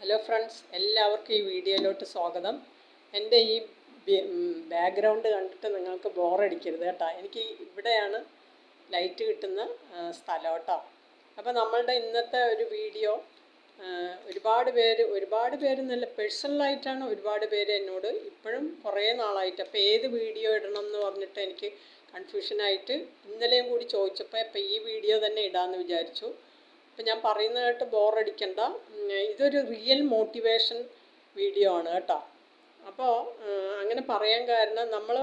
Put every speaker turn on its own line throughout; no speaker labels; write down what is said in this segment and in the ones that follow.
Hello friends എല്ലാവർക്കും ഈ വീഡിയോയിലോട്ട് സ്വാഗതം. എന്റെ ഈ ബാക്ക്ഗ്രൗണ്ട് കണ്ടിട്ട് നിങ്ങൾക്ക് ബോറടിക്കരുത് കേട്ടോ. എനിക്ക് ഇവിടെയാണ് ലൈറ്റ് കിട്ടുന്ന സ്ഥലം കേട്ടോ. അപ്പോൾ നമ്മളുടെ ഇന്നത്തെ ഒരു വീഡിയോ ഒരുപാട് പേര് ഒരുപാട് പേര് നല്ല പേഴ്സണലായിട്ടാണ് ഒരുപാട് പേര് എന്നോട് ഇപ്പോഴും കുറേ നാളായിട്ട് അപ്പോൾ ഏത് വീഡിയോ ഇടണം എന്ന് പറഞ്ഞിട്ട് എനിക്ക് കൺഫ്യൂഷനായിട്ട് ഇന്നലെയും കൂടി ചോദിച്ചപ്പോൾ അപ്പോൾ ഈ വീഡിയോ തന്നെ ഇടാമെന്ന് വിചാരിച്ചു. അപ്പം ഞാൻ പറയുന്നത് കേട്ട് ബോറടിക്കണ്ട. ഇതൊരു റിയൽ മോട്ടിവേഷൻ വീഡിയോ ആണ് കേട്ടോ. അപ്പോൾ അങ്ങനെ പറയാൻ കാരണം നമ്മൾ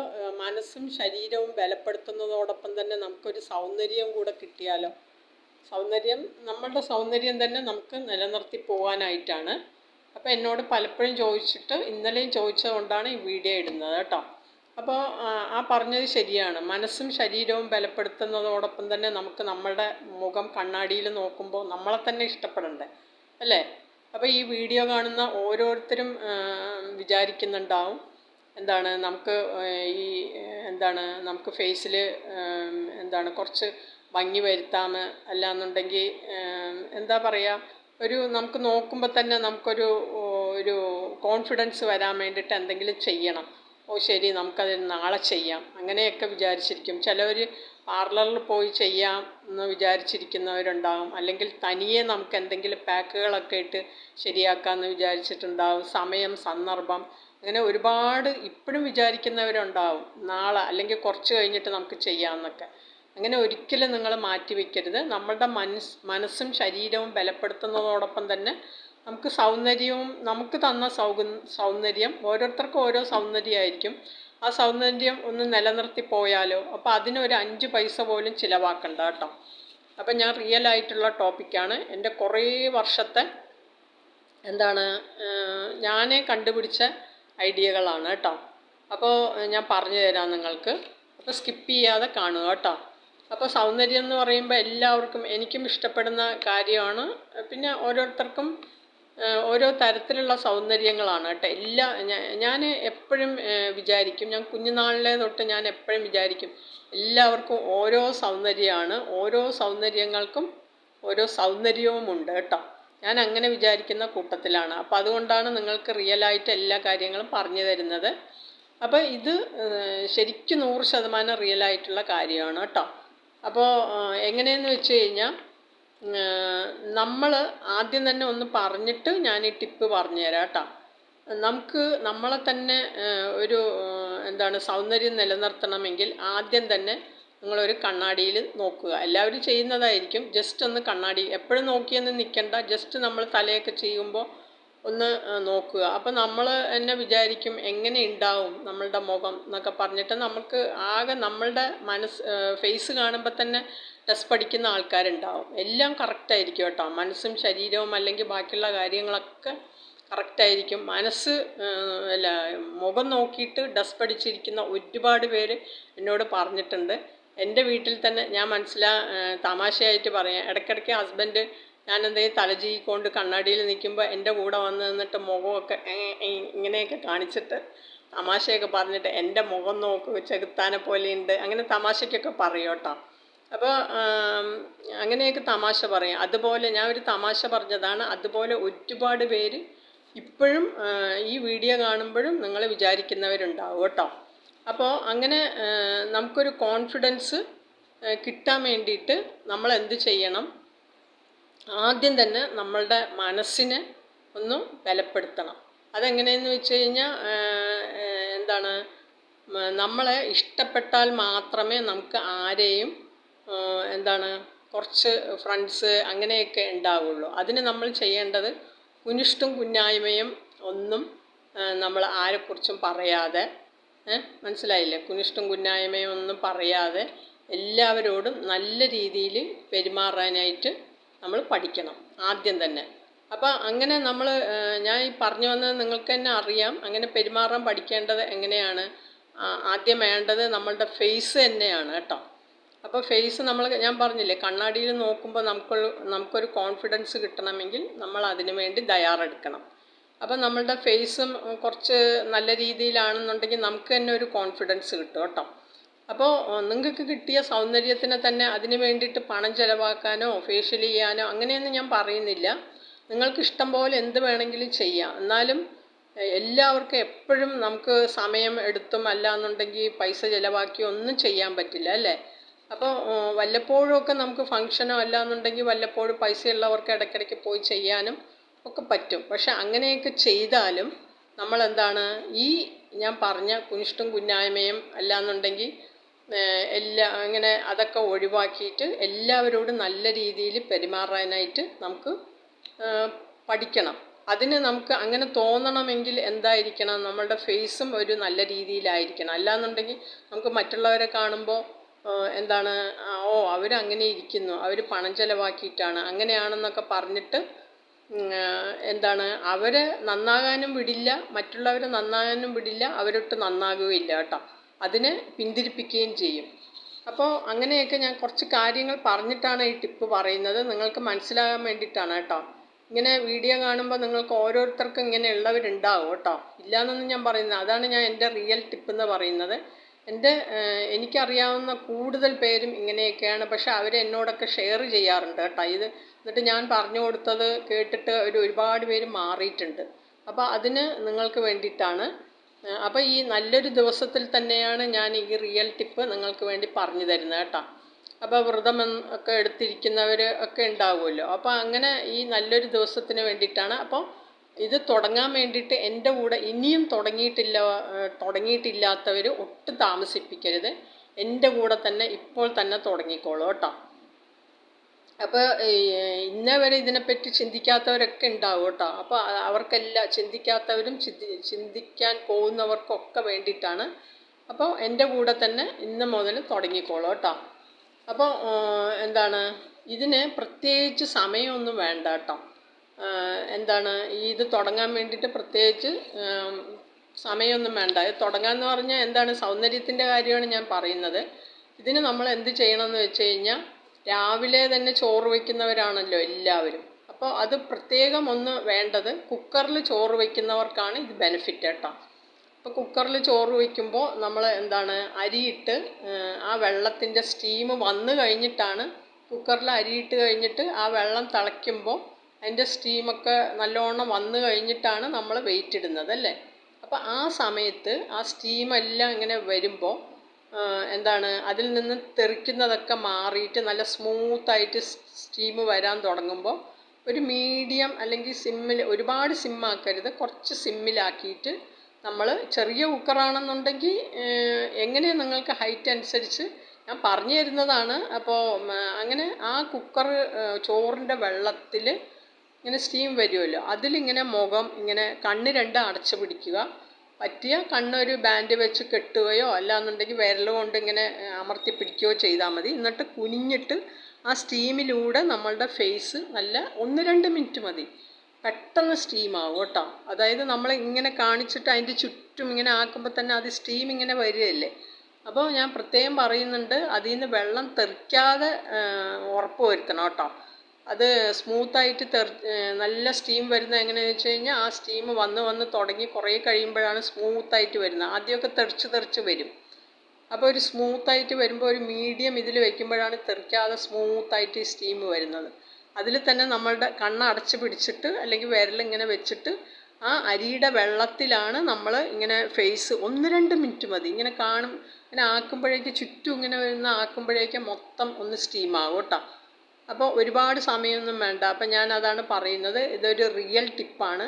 മനസ്സും ശരീരവും ബലപ്പെടുത്തുന്നതോടൊപ്പം തന്നെ നമുക്കൊരു സൗന്ദര്യം കൂടെ കിട്ടിയാലോ? സൗന്ദര്യം നമ്മളുടെ സൗന്ദര്യം തന്നെ നമുക്ക് നിലനിർത്തി പോകാനായിട്ടാണ്. അപ്പോൾ എന്നോട് പലപ്പോഴും ചോദിച്ചിട്ട് ഇന്നലെയും ചോദിച്ചതുകൊണ്ടാണ് ഈ വീഡിയോ ഇടുന്നത് കേട്ടോ. അപ്പോൾ ആ പറഞ്ഞത് ശരിയാണ്. മനസ്സും ശരീരവും ബലപ്പെടുത്തുന്നതോടൊപ്പം തന്നെ നമുക്ക് നമ്മളുടെ മുഖം കണ്ണാടിയിൽ നോക്കുമ്പോൾ നമ്മളെ തന്നെ ഇഷ്ടപ്പെടണ്ടേ? അല്ലേ? അപ്പോൾ ഈ വീഡിയോ കാണുന്ന ഓരോരുത്തരും വിചാരിക്കുന്നുണ്ടാവും. എന്താണ് നമുക്ക് ഈ എന്താണ് നമുക്ക് ഫേസിൽ എന്താണ് കുറച്ച് ഭംഗി വരുത്താം അല്ലാന്നുണ്ടെങ്കിൽ എന്താ പറയുക ഒരു നമുക്ക് നോക്കുമ്പോൾ തന്നെ നമുക്കൊരു ഒരു കോൺഫിഡൻസ് വരാൻ വേണ്ടിയിട്ട് എന്തെങ്കിലും ചെയ്യണം. ഓ ശരി നമുക്കത് നാളെ ചെയ്യാം. അങ്ങനെയൊക്കെ വിചാരിച്ചിരിക്കും. ചിലവർ പാർലറിൽ പോയി ചെയ്യാം എന്ന് വിചാരിച്ചിരിക്കുന്നവരുണ്ടാകും. അല്ലെങ്കിൽ തനിയെ നമുക്ക് എന്തെങ്കിലും പാക്കുകളൊക്കെ ഇട്ട് ശരിയാക്കാമെന്ന് വിചാരിച്ചിട്ടുണ്ടാകും. സമയം സന്ദർഭം അങ്ങനെ ഒരുപാട് ഇപ്പോഴും വിചാരിക്കുന്നവരുണ്ടാവും. നാളെ അല്ലെങ്കിൽ കുറച്ച് കഴിഞ്ഞിട്ട് നമുക്ക് ചെയ്യാമെന്നൊക്കെ അങ്ങനെ ഒരിക്കലും നിങ്ങൾ മാറ്റിവെക്കരുത്. നമ്മളുടെ മനസ് മനസ്സും ശരീരവും ബലപ്പെടുത്തുന്നതോടൊപ്പം തന്നെ നമുക്ക് സൗന്ദര്യവും നമുക്ക് തന്ന സൗക സൗന്ദര്യം ഓരോരുത്തർക്കും ഓരോ സൗന്ദര്യമായിരിക്കും. ആ സൗന്ദര്യം ഒന്ന് നിലനിർത്തി പോയാലോ? അപ്പോൾ അതിനൊരു അഞ്ച് പൈസ പോലും ചിലവാക്കണ്ട കേട്ടോ. അപ്പം ഞാൻ റിയൽ ആയിട്ടുള്ള ടോപ്പിക്കാണ് എന്റെ കുറേ വർഷത്തെ എന്താണ് ഞാനേ കണ്ടുപിടിച്ച ഐഡിയകളാണ് കേട്ടോ. അപ്പോൾ ഞാൻ പറഞ്ഞു തരാം നിങ്ങൾക്ക്. അപ്പോൾ സ്കിപ്പ് ചെയ്യാതെ കാണുക കേട്ടോ. അപ്പോൾ സൗന്ദര്യം എന്ന് പറയുമ്പോൾ എല്ലാവർക്കും എനിക്കും ഇഷ്ടപ്പെടുന്ന കാര്യമാണ്. പിന്നെ ഓരോരുത്തർക്കും ഓരോ തരത്തിലുള്ള സൗന്ദര്യങ്ങളാണ് കേട്ടോ. എല്ലാ ഞാൻ എപ്പോഴും വിചാരിക്കും ഞാൻ കുഞ്ഞുനാളിലെ തൊട്ട് ഞാൻ എപ്പോഴും വിചാരിക്കും എല്ലാവർക്കും ഓരോ സൗന്ദര്യമാണ് ഓരോ സൗന്ദര്യങ്ങൾക്കും ഓരോ സൗന്ദര്യവുമുണ്ട് കേട്ടോ. ഞാൻ അങ്ങനെ വിചാരിക്കുന്ന കൂട്ടത്തിലാണ്. അപ്പോൾ അതുകൊണ്ടാണ് നിങ്ങൾക്ക് റിയലായിട്ട് എല്ലാ കാര്യങ്ങളും പറഞ്ഞു തരുന്നത്. അപ്പോൾ ഇത് ശരിക്കും നൂറ് ശതമാനം റിയലായിട്ടുള്ള കാര്യമാണ് കേട്ടോ. അപ്പോൾ എങ്ങനെയെന്ന് വെച്ച് കഴിഞ്ഞാൽ നമ്മൾ ആദ്യം തന്നെ ഒന്ന് പറഞ്ഞിട്ട് ഞാൻ ഈ ടിപ്പ് പറഞ്ഞു തരാം കേട്ടോ. നമുക്ക് നമ്മളെ തന്നെ ഒരു എന്താണ് സൗന്ദര്യം നിലനിർത്തണമെങ്കിൽ ആദ്യം തന്നെ നിങ്ങളൊരു കണ്ണാടിയിൽ നോക്കുക. എല്ലാവരും ചെയ്യുന്നതായിരിക്കും. ജസ്റ്റ് ഒന്ന് കണ്ണാടി. എപ്പോഴും നോക്കിയെന്ന് നിൽക്കണ്ട. ജസ്റ്റ് നമ്മൾ തലയൊക്കെ ചെയ്യുമ്പോൾ ഒന്ന് നോക്കുക. അപ്പം നമ്മൾ എന്നെ വിചാരിക്കും എങ്ങനെ ഉണ്ടാവും നമ്മളുടെ മുഖം എന്നൊക്കെ പറഞ്ഞിട്ട് നമുക്ക് ആകെ നമ്മളുടെ മനസ്സ് ഫേസ് കാണുമ്പോൾ തന്നെ ടെസ്റ്റ് പഠിക്കുന്ന ആൾക്കാരുണ്ടാവും. എല്ലാം കറക്റ്റായിരിക്കും കേട്ടോ. മനസ്സും ശരീരവും അല്ലെങ്കിൽ ബാക്കിയുള്ള കാര്യങ്ങളൊക്കെ കറക്റ്റായിരിക്കും മനസ്സ് അല്ല മുഖം നോക്കിയിട്ട് ഡസ് പഠിച്ചിരിക്കുന്ന ഒരുപാട് പേര് എന്നോട് പറഞ്ഞിട്ടുണ്ട്. എന്റെ വീട്ടിൽ തന്നെ ഞാൻ മനസ്സിലാ തമാശയായിട്ട് പറയാം. ഇടയ്ക്കിടയ്ക്ക് ഹസ്ബൻഡ് ഞാൻ തലജീ തലചീക്കൊണ്ട് കണ്ണാടിയിൽ നിൽക്കുമ്പോൾ എന്റെ കൂടെ വന്ന് നിന്നിട്ട് മുഖമൊക്കെ ഇങ്ങനെയൊക്കെ കാണിച്ചിട്ട് തമാശയൊക്കെ പറഞ്ഞിട്ട് എന്റെ മുഖം നോക്കൂ ചെകുത്താനെ പോലെയുണ്ട്. അങ്ങനെ തമാശയ്ക്കൊക്കെ പറയും കേട്ടോ. അപ്പോൾ അങ്ങനെയൊക്കെ തമാശ പറയും. അതുപോലെ ഞാൻ ഒരു തമാശ പറഞ്ഞതാണ്. അതുപോലെ ഒരുപാട് പേര് ഇപ്പോഴും ഈ വീഡിയോ കാണുമ്പോഴും നിങ്ങൾ വിചാരിക്കുന്നവരുണ്ടാവും കേട്ടോ. അപ്പോൾ അങ്ങനെ നമുക്കൊരു കോൺഫിഡൻസ് കിട്ടാൻ വേണ്ടിയിട്ട് നമ്മൾ എന്ത് ചെയ്യണം? ആദ്യം തന്നെ നമ്മളുടെ മനസ്സിനെ ഒന്ന് ബലപ്പെടുത്തണം. അതെങ്ങനെയെന്ന് വെച്ച് കഴിഞ്ഞാൽ എന്താണ് നമ്മളെ ഇഷ്ടപ്പെട്ടാൽ മാത്രമേ നമുക്ക് ആരെയും എന്താണ് കുറച്ച് ഫ്രണ്ട്സ് അങ്ങനെയൊക്കെ ഉണ്ടാവുള്ളൂ. അതിന് നമ്മൾ ചെയ്യേണ്ടത് കുനിഷ്ടും കുന്നായ്മയും ഒന്നും നമ്മൾ ആരെക്കുറിച്ചും പറയാതെ മനസ്സിലായില്ലേ? കുനിഷ്ടും കുന്നായ്മയും ഒന്നും പറയാതെ എല്ലാവരോടും നല്ല രീതിയിൽ പെരുമാറാനായിട്ട് നമ്മൾ പഠിക്കണം ആദ്യം തന്നെ. അപ്പോൾ അങ്ങനെ നമ്മൾ ഞാൻ ഈ പറഞ്ഞു വന്നത് നിങ്ങൾക്ക് തന്നെ അറിയാം. അങ്ങനെ പെരുമാറാൻ പഠിക്കേണ്ടത് എങ്ങനെയാണ്? ആദ്യം വേണ്ടത് നമ്മളുടെ ഫേസ് തന്നെയാണ് കേട്ടോ. അപ്പോൾ ഫേസ് നമ്മൾ ഞാൻ പറഞ്ഞില്ലേ കണ്ണാടിയിൽ നോക്കുമ്പോൾ നമുക്കൊരു നമുക്കൊരു കോൺഫിഡൻസ് കിട്ടണമെങ്കിൽ നമ്മൾ അതിനു വേണ്ടി തയ്യാറെടുക്കണം. അപ്പോൾ നമ്മളുടെ ഫേസും കുറച്ച് നല്ല രീതിയിലാണെന്നുണ്ടെങ്കിൽ നമുക്ക് തന്നെ ഒരു കോൺഫിഡൻസ് കിട്ടും കേട്ടോ. അപ്പോൾ നിങ്ങൾക്ക് കിട്ടിയ സൗന്ദര്യത്തിനെ തന്നെ അതിന് വേണ്ടിയിട്ട് പണം ചിലവാക്കാനോ ഫേഷ്യൽ ചെയ്യാനോ അങ്ങനെയൊന്നും ഞാൻ പറയുന്നില്ല. നിങ്ങൾക്ക് ഇഷ്ടം പോലെ എന്ത് വേണമെങ്കിലും ചെയ്യാം. എന്നാലും എല്ലാവർക്കും എപ്പോഴും നമുക്ക് സമയം എടുത്തും അല്ലാന്നുണ്ടെങ്കിൽ പൈസ ചിലവാക്കി ഒന്നും ചെയ്യാൻ പറ്റില്ല അല്ലേ? അപ്പോൾ വല്ലപ്പോഴുമൊക്കെ നമുക്ക് ഫങ്ഷനോ അല്ലാന്നുണ്ടെങ്കിൽ വല്ലപ്പോഴും പൈസയുള്ളവർക്ക് ഇടയ്ക്കിടയ്ക്ക് പോയി ചെയ്യാനും ഒക്കെ പറ്റും. പക്ഷെ അങ്ങനെയൊക്കെ ചെയ്താലും നമ്മളെന്താണ് ഈ ഞാൻ പറഞ്ഞ കുനിഷ്ടും കുന്നായ്മയും അല്ലാന്നുണ്ടെങ്കിൽ ഏഹ് എല്ലാ അങ്ങനെ അതൊക്കെ ഒഴിവാക്കിയിട്ട് എല്ലാവരോടും നല്ല രീതിയിൽ പെരുമാറാനായിട്ട് നമുക്ക് പഠിക്കണം. അതിന് നമുക്ക് അങ്ങനെ തോന്നണമെങ്കിൽ എന്തായിരിക്കണം? നമ്മളുടെ ഫേസും ഒരു നല്ല രീതിയിലായിരിക്കണം. അല്ലാന്നുണ്ടെങ്കിൽ നമുക്ക് മറ്റുള്ളവരെ കാണുമ്പോൾ എന്താണ് ഓ അവരങ്ങനെ ഇരിക്കുന്നു. അവർ പണം ചെലവാക്കിയിട്ടാണ്. അങ്ങനെയാണെന്നൊക്കെ പറഞ്ഞിട്ട് എന്താണ് അവരെ നന്നാകാനും വിടില്ല മറ്റുള്ളവരെ നന്നാകാനും വിടില്ല അവരൊട്ട് നന്നാകുകയില്ല കേട്ടോ. അതിനെ പിന്തിരിപ്പിക്കുകയും ചെയ്യും. അപ്പോൾ അങ്ങനെയൊക്കെ ഞാൻ കുറച്ച് കാര്യങ്ങൾ പറഞ്ഞിട്ടാണ് ഈ ടിപ്പ് പറയുന്നത്. നിങ്ങൾക്ക് മനസ്സിലാകാൻ വേണ്ടിയിട്ടാണ് കേട്ടോ. ഇങ്ങനെ വീഡിയോ കാണുമ്പോൾ നിങ്ങൾക്ക് ഓരോരുത്തർക്കും ഇങ്ങനെ ഉള്ളവരുണ്ടാവും കേട്ടോ. ഇല്ലയെന്നൊന്നും ഞാൻ പറയുന്നത് അതാണ് ഞാൻ എന്റെ റിയൽ ടിപ്പ് എന്ന് പറയുന്നത്. എന്റെ എനിക്കറിയാവുന്ന കൂടുതൽ പേരും ഇങ്ങനെയൊക്കെയാണ്. പക്ഷെ അവർ എന്നോടൊക്കെ ഷെയർ ചെയ്യാറുണ്ട് കേട്ടോ. ഇത് എന്നിട്ട് ഞാൻ പറഞ്ഞു കൊടുത്തത് കേട്ടിട്ട് ഒരു ഒരുപാട് പേര് മാറിയിട്ടുണ്ട്. അപ്പോൾ അതിന് നിങ്ങൾക്ക് വേണ്ടിയിട്ടാണ് അപ്പോൾ ഈ നല്ലൊരു ദിവസത്തിൽ തന്നെയാണ് ഞാൻ ഈ റിയൽ ടിപ്പ് നിങ്ങൾക്ക് വേണ്ടി പറഞ്ഞു തരുന്നത് കേട്ടോ. അപ്പോൾ വ്രതം ഒക്കെ എടുത്തിരിക്കുന്നവർ ഒക്കെ ഉണ്ടാവുമല്ലോ. അപ്പോൾ അങ്ങനെ ഈ നല്ലൊരു ദിവസത്തിന് വേണ്ടിയിട്ടാണ്. അപ്പോൾ ഇത് തുടങ്ങാൻ വേണ്ടിയിട്ട് എന്റെ കൂടെ ഇനിയും തുടങ്ങിയിട്ടില്ല തുടങ്ങിയിട്ടില്ലാത്തവർ ഒട്ടും താമസിപ്പിക്കരുത്. എന്റെ കൂടെ തന്നെ ഇപ്പോൾ തന്നെ തുടങ്ങിക്കോളൂ കേട്ടോ. അപ്പോൾ ഇന്നവരെ ഇതിനെപ്പറ്റി ചിന്തിക്കാത്തവരൊക്കെ ഉണ്ടാവും കേട്ടോ. അപ്പോൾ അവർക്കെല്ലാം ചിന്തിക്കാത്തവരും ചിന്തി ചിന്തിക്കാൻ പോകുന്നവർക്കൊക്കെ വേണ്ടിയിട്ടാണ്. അപ്പോൾ എന്റെ കൂടെ തന്നെ ഇന്ന് മുതൽ തുടങ്ങിക്കോളൂ കേട്ടോ. അപ്പോൾ എന്താണ് ഇതിന് പ്രത്യേകിച്ച് സമയമൊന്നും വേണ്ട കേട്ടോ. എന്താണ് ഇത് തുടങ്ങാൻ വേണ്ടിയിട്ട് പ്രത്യേകിച്ച് സമയമൊന്നും വേണ്ട. ഇത് തുടങ്ങാന്ന് പറഞ്ഞാൽ എന്താണ് സൗന്ദര്യത്തിന്റെ കാര്യമാണ് ഞാൻ പറയുന്നത്. ഇതിന് നമ്മൾ എന്ത് ചെയ്യണമെന്ന് വെച്ച് കഴിഞ്ഞാൽ രാവിലെ തന്നെ ചോറ് വയ്ക്കുന്നവരാണല്ലോ എല്ലാവരും. അപ്പോൾ അത് പ്രത്യേകം ഒന്ന് വേണ്ടത് കുക്കറിൽ ചോറ് വയ്ക്കുന്നവർക്കാണ് ഇത് ബെനിഫിറ്റ് കേട്ടോ അപ്പോൾ കുക്കറിൽ ചോറ് വയ്ക്കുമ്പോൾ നമ്മൾ എന്താണ് അരിയിട്ട് ആ വെള്ളത്തിന്റെ സ്റ്റീം വന്നു കഴിഞ്ഞിട്ടാണ് കുക്കറിൽ അരിയിട്ട് കഴിഞ്ഞിട്ട് ആ വെള്ളം തിളയ്ക്കുമ്പോൾ അതിന്റെ സ്റ്റീമൊക്കെ നല്ലോണം വന്നു കഴിഞ്ഞിട്ടാണ് നമ്മൾ വെയിറ്റ് ഇടുന്നത് അല്ലേ? അപ്പോൾ ആ സമയത്ത് ആ സ്റ്റീമെല്ലാം ഇങ്ങനെ വരുമ്പോൾ എന്താണ് അതിൽ നിന്ന് തെറിക്കുന്നതൊക്കെ മാറിയിട്ട് നല്ല സ്മൂത്തായിട്ട് സ്റ്റീം വരാൻ തുടങ്ങുമ്പോൾ ഒരു മീഡിയം അല്ലെങ്കിൽ സിമ്മിൽ ഒരുപാട് സിമ്മാക്കരുത് കുറച്ച് സിമ്മിലാക്കിയിട്ട് നമ്മൾ ചെറിയ കുക്കറാണെന്നുണ്ടെങ്കിൽ എങ്ങനെ നിങ്ങൾക്ക് ഹൈറ്റ് അനുസരിച്ച് ഞാൻ പറഞ്ഞു തരുന്നതാണ്. അപ്പോൾ അങ്ങനെ ആ കുക്കർ ചോറിന്റെ വെള്ളത്തിൽ ഇങ്ങനെ സ്റ്റീം വരുമല്ലോ. അതിലിങ്ങനെ മുഖം ഇങ്ങനെ കണ്ണ് രണ്ട് അടച്ചു പിടിക്കുക. പറ്റിയ കണ്ണൊരു ബാൻഡ് വെച്ച് കെട്ടുകയോ അല്ലാന്നുണ്ടെങ്കിൽ വിരൽ കൊണ്ട് ഇങ്ങനെ അമർത്തി പിടിക്കുകയോ ചെയ്താൽ മതി. എന്നിട്ട് കുനിഞ്ഞിട്ട് ആ സ്റ്റീമിലൂടെ നമ്മളുടെ ഫേസ് നല്ല ഒന്ന് രണ്ട് മിനിറ്റ് മതി. പെട്ടെന്ന് സ്റ്റീം ആവും കേട്ടോ. അതായത് നമ്മൾ ഇങ്ങനെ കാണിച്ചിട്ട് അതിന്റെ ചുറ്റും ഇങ്ങനെ ആക്കുമ്പോൾ തന്നെ അത് സ്റ്റീം ഇങ്ങനെ വരികയല്ലേ? അപ്പോൾ ഞാൻ പ്രത്യേകം പറയുന്നുണ്ട് അതിൽ നിന്ന് വെള്ളം തെറിക്കാതെ ഉറപ്പ് വരുത്തണം കേട്ടോ. അത് സ്മൂത്തായിട്ട് ഏഹ് നല്ല സ്റ്റീം വരുന്നത് എങ്ങനെയാണെന്ന് വെച്ച് കഴിഞ്ഞാൽ ആ സ്റ്റീം വന്ന് വന്ന് തുടങ്ങി കുറേ കഴിയുമ്പോഴാണ് സ്മൂത്തായിട്ട് വരുന്നത്. ആദ്യമൊക്കെ തെറിച്ച് തെറിച്ച് വരും. അപ്പോൾ ഒരു സ്മൂത്തായിട്ട് വരുമ്പോൾ ഒരു മീഡിയം ഇതിൽ വെക്കുമ്പോഴാണ് തെറിക്കാതെ സ്മൂത്തായിട്ട് ഈ സ്റ്റീം വരുന്നത്. അതിൽ തന്നെ നമ്മളുടെ കണ്ണ് അടച്ച് പിടിച്ചിട്ട് അല്ലെങ്കിൽ വിരലിങ്ങനെ വെച്ചിട്ട് ആ അരിയുടെ വെള്ളത്തിലാണ് നമ്മൾ ഇങ്ങനെ ഫേസ് ഒന്ന് രണ്ട് മിനിറ്റ് മതി. ഇങ്ങനെ കാണും ഇങ്ങനെ ആക്കുമ്പോഴേക്ക് ചുറ്റും ഇങ്ങനെ വരുന്ന ആക്കുമ്പോഴേക്കും മൊത്തം ഒന്ന് സ്റ്റീം ആകും കേട്ടോ. അപ്പോൾ ഒരുപാട് സമയമൊന്നും വേണ്ട. അപ്പം ഞാൻ അതാണ് പറയുന്നത്. ഇതൊരു റിയൽ ടിപ്പാണ്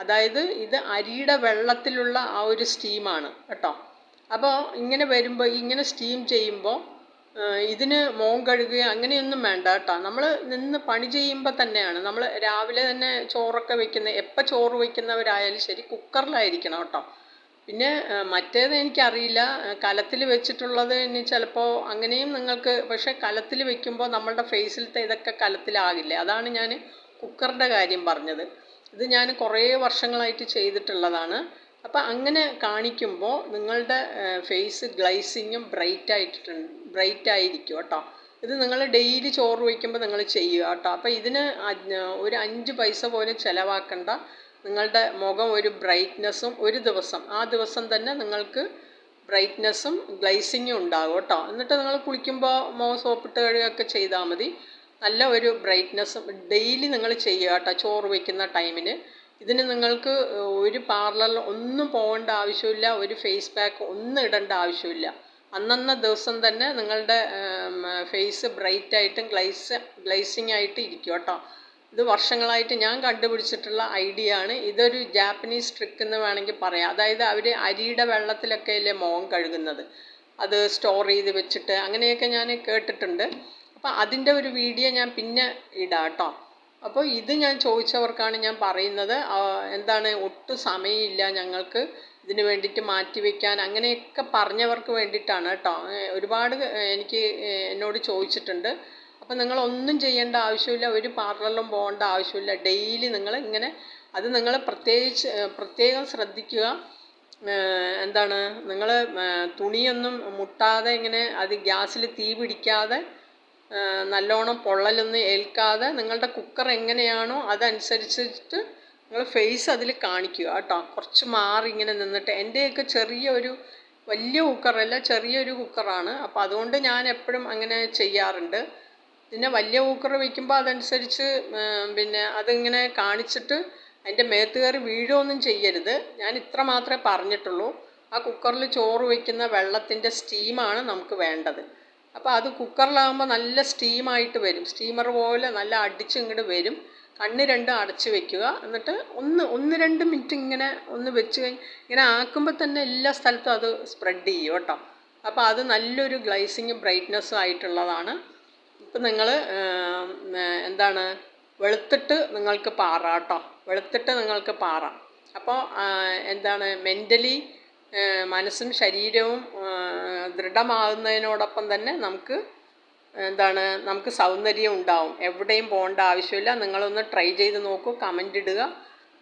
അതായത് ഇത് അരിയുടെ വെള്ളത്തിലുള്ള ആ ഒരു സ്റ്റീമാണ് കേട്ടോ. അപ്പോൾ ഇങ്ങനെ വരുമ്പോൾ ഇങ്ങനെ സ്റ്റീം ചെയ്യുമ്പോൾ ഇതിന് മോൻ കഴുകുക അങ്ങനെയൊന്നും വേണ്ട കേട്ടോ. നമ്മൾ നിന്ന് പണി ചെയ്യുമ്പോൾ തന്നെയാണ്. നമ്മൾ രാവിലെ തന്നെ ചോറൊക്കെ വെക്കുന്ന എപ്പോൾ ചോറ് വയ്ക്കുന്നവരായാലും ശരി കുക്കറിലായിരിക്കണം കേട്ടോ. പിന്നെ മറ്റേത് എനിക്കറിയില്ല. കലത്തിൽ വെച്ചിട്ടുള്ളത് ഇനി ചിലപ്പോൾ അങ്ങനെയും നിങ്ങൾക്ക് പക്ഷേ കലത്തിൽ വെക്കുമ്പോൾ നമ്മളുടെ ഫേസിലത്തെ ഇതൊക്കെ കലത്തിലാകില്ലേ? അതാണ് ഞാൻ കുക്കറിന്റെ കാര്യം പറഞ്ഞത്. ഇത് ഞാൻ കുറേ വർഷങ്ങളായിട്ട് ചെയ്തിട്ടുള്ളതാണ്. അപ്പോൾ അങ്ങനെ കാണിക്കുമ്പോൾ നിങ്ങളുടെ ഫേസ് ഗ്ലൈസിങ്ങും ബ്രൈറ്റ് ആയിട്ടുണ്ട് ബ്രൈറ്റ് ആയിരിക്കും കേട്ടോ. ഇത് നിങ്ങൾ ഡെയിലി ചോറ് വയ്ക്കുമ്പോൾ നിങ്ങൾ ചെയ്യുക കേട്ടോ. അപ്പോൾ ഇതിന് ഒരു അഞ്ച് പൈസ പോലും ചിലവാക്കണ്ട. നിങ്ങളുടെ മുഖം ഒരു ബ്രൈറ്റ്നസ്സും ഒരു ദിവസം. ആ ദിവസം തന്നെ നിങ്ങൾക്ക് ബ്രൈറ്റ്നസ്സും ഗ്ലൈസിങ്ങും ഉണ്ടാകും കേട്ടോ. എന്നിട്ട് നിങ്ങൾ കുളിക്കുമ്പോൾ മുഖം സോപ്പിട്ട് കഴുകുകയൊക്കെ ചെയ്താൽ മതി. നല്ല ഒരു ബ്രൈറ്റ്നസ്സും ഡെയിലി നിങ്ങൾ ചെയ്യുക കേട്ടോ ചോറ് വയ്ക്കുന്ന ടൈമിന്. ഇതിന് നിങ്ങൾക്ക് ഒരു പാർലറിൽ ഒന്നും പോകേണ്ട ആവശ്യമില്ല ഒരു ഫേസ് പാക്ക് ഒന്നും ഇടേണ്ട ആവശ്യമില്ല. അന്നന്ന ദിവസം തന്നെ നിങ്ങളുടെ ഫേസ് ബ്രൈറ്റായിട്ടും ഗ്ലൈസ് ഗ്ലൈസിങ് ആയിട്ട് ഇരിക്കും കേട്ടോ. ഇത് വർഷങ്ങളായിട്ട് ഞാൻ കണ്ടുപിടിച്ചിട്ടുള്ള ഐഡിയ ആണ്. ഇതൊരു ജാപ്പനീസ് ട്രിക്ക് എന്ന് വേണമെങ്കിൽ പറയാം. അതായത് അവർ അരിയുടെ വെള്ളത്തിലൊക്കെ അല്ലേ മുഖം കഴുകുന്നത്. അത് സ്റ്റോർ ചെയ്ത് വെച്ചിട്ട് അങ്ങനെയൊക്കെ ഞാൻ കേട്ടിട്ടുണ്ട്. അപ്പോൾ അതിന്റെ ഒരു വീഡിയോ ഞാൻ പിന്നെ ഇടാം കേട്ടോ അപ്പോൾ ഇത് ഞാൻ ചോദിച്ചവർക്കാണ് ഞാൻ പറയുന്നത്. എന്താണ്? ഒട്ടും സമയമില്ല ഞങ്ങൾക്ക്. ഇതിന് വേണ്ടിയിട്ട് മാറ്റി വെക്കാൻ. അങ്ങനെയൊക്കെ പറഞ്ഞവർക്ക് വേണ്ടിയിട്ടാണ് കേട്ടോ ഒരുപാട് എനിക്ക് എന്നോട് ചോദിച്ചിട്ടുണ്ട്. അപ്പം നിങ്ങൾ ഒന്നും ചെയ്യേണ്ട ആവശ്യമില്ല ഒരു പാർലറിലും പോകേണ്ട ആവശ്യമില്ല. ഡെയിലി നിങ്ങൾ ഇങ്ങനെ അത് നിങ്ങൾ പ്രത്യേകിച്ച് പ്രത്യേകം ശ്രദ്ധിക്കുക. എന്താണ് നിങ്ങൾ തുണിയൊന്നും മുട്ടാതെ ഇങ്ങനെ അത് ഗ്യാസിൽ തീ പിടിക്കാതെ നല്ലോണം പൊള്ളലൊന്നും ഏൽക്കാതെ നിങ്ങളുടെ കുക്കർ എങ്ങനെയാണോ അതനുസരിച്ചിട്ട് നിങ്ങൾ ഫേസ് അതിൽ കാണിക്കുക കേട്ടോ. കുറച്ച് മാറി ഇങ്ങനെ നിന്നിട്ട്. എന്റെയൊക്കെ ചെറിയ ഒരു വലിയ കുക്കറല്ല ചെറിയൊരു കുക്കറാണ്. അപ്പോൾ അതുകൊണ്ട് ഞാൻ എപ്പോഴും അങ്ങനെ ചെയ്യാറുണ്ട്. പിന്നെ വലിയ കുക്കർ വയ്ക്കുമ്പോൾ അതനുസരിച്ച് പിന്നെ അതിങ്ങനെ കാണിച്ചിട്ട് അതിന്റെ മേത്ത് കയറി വീഴുകയൊന്നും ചെയ്യരുത്. ഞാൻ ഇത്ര മാത്രമേ പറഞ്ഞിട്ടുള്ളൂ. ആ കുക്കറിൽ ചോറ് വയ്ക്കുന്ന വെള്ളത്തിന്റെ സ്റ്റീമാണ് നമുക്ക് വേണ്ടത്. അപ്പോൾ അത് കുക്കറിലാകുമ്പോൾ നല്ല സ്റ്റീമായിട്ട് വരും. സ്റ്റീമർ പോലെ നല്ല അടിച്ച് ഇങ്ങോട്ട് വരും. കണ്ണ് രണ്ടും അടച്ച് വെക്കുക. എന്നിട്ട് ഒന്ന് ഒന്ന് രണ്ട് മിനിറ്റ് ഇങ്ങനെ ഒന്ന് വെച്ച് കഴിഞ്ഞ് ഇങ്ങനെ ആക്കുമ്പോൾ തന്നെ എല്ലാ സ്ഥലത്തും അത് സ്പ്രെഡ് ചെയ്യും കേട്ടോ. അപ്പോൾ അത് നല്ലൊരു ഗ്ലൈസിങ്ങും ബ്രൈറ്റ്നസ്സും ആയിട്ടുള്ളതാണ്. ഇപ്പം നിങ്ങൾ എന്താണ് വെളുത്തിട്ട് നിങ്ങൾക്ക് പാറാം കേട്ടോ വെളുത്തിട്ട് നിങ്ങൾക്ക് പാറാം. അപ്പോൾ എന്താണ് മെന്റലി മനസ്സും ശരീരവും ദൃഢമാകുന്നതിനോടൊപ്പം തന്നെ നമുക്ക് എന്താണ് നമുക്ക് സൗന്ദര്യം ഉണ്ടാവും. എവിടെയും പോകേണ്ട ആവശ്യമില്ല. നിങ്ങളൊന്ന് ട്രൈ ചെയ്ത് നോക്കൂ കമന്റ് ഇടുക.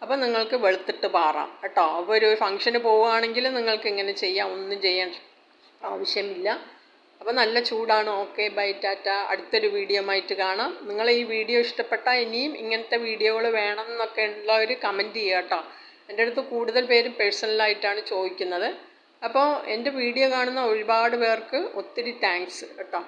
അപ്പോൾ നിങ്ങൾക്ക് വെളുത്തിട്ട് പാറാം കേട്ടോ. അപ്പോൾ ഒരു ഫംഗ്ഷന് പോവുകയാണെങ്കിൽ നിങ്ങൾക്ക് ഇങ്ങനെ ചെയ്യാം ഒന്നും ചെയ്യേണ്ട ആവശ്യമില്ല. അപ്പോൾ നല്ല ചൂടാണ്. Okay bye tata. അടുത്തൊരു വീഡിയോ ആയിട്ട് കാണാം. നിങ്ങൾ ഈ വീഡിയോ ഇഷ്ടപ്പെട്ടാൽ ഇനിയും ഇങ്ങനത്തെ വീഡിയോകൾ വേണം എന്നൊക്കെ ഉള്ളവർ കമന്റ് ചെയ്യുക കേട്ടോ. എന്റെ അടുത്ത് കൂടുതൽ പേരും പേഴ്സണലായിട്ടാണ് ചോദിക്കുന്നത്. അപ്പോൾ എന്റെ വീഡിയോ കാണുന്ന ഒരുപാട് പേർക്ക് ഒത്തിരി താങ്ക്സ് കേട്ടോ.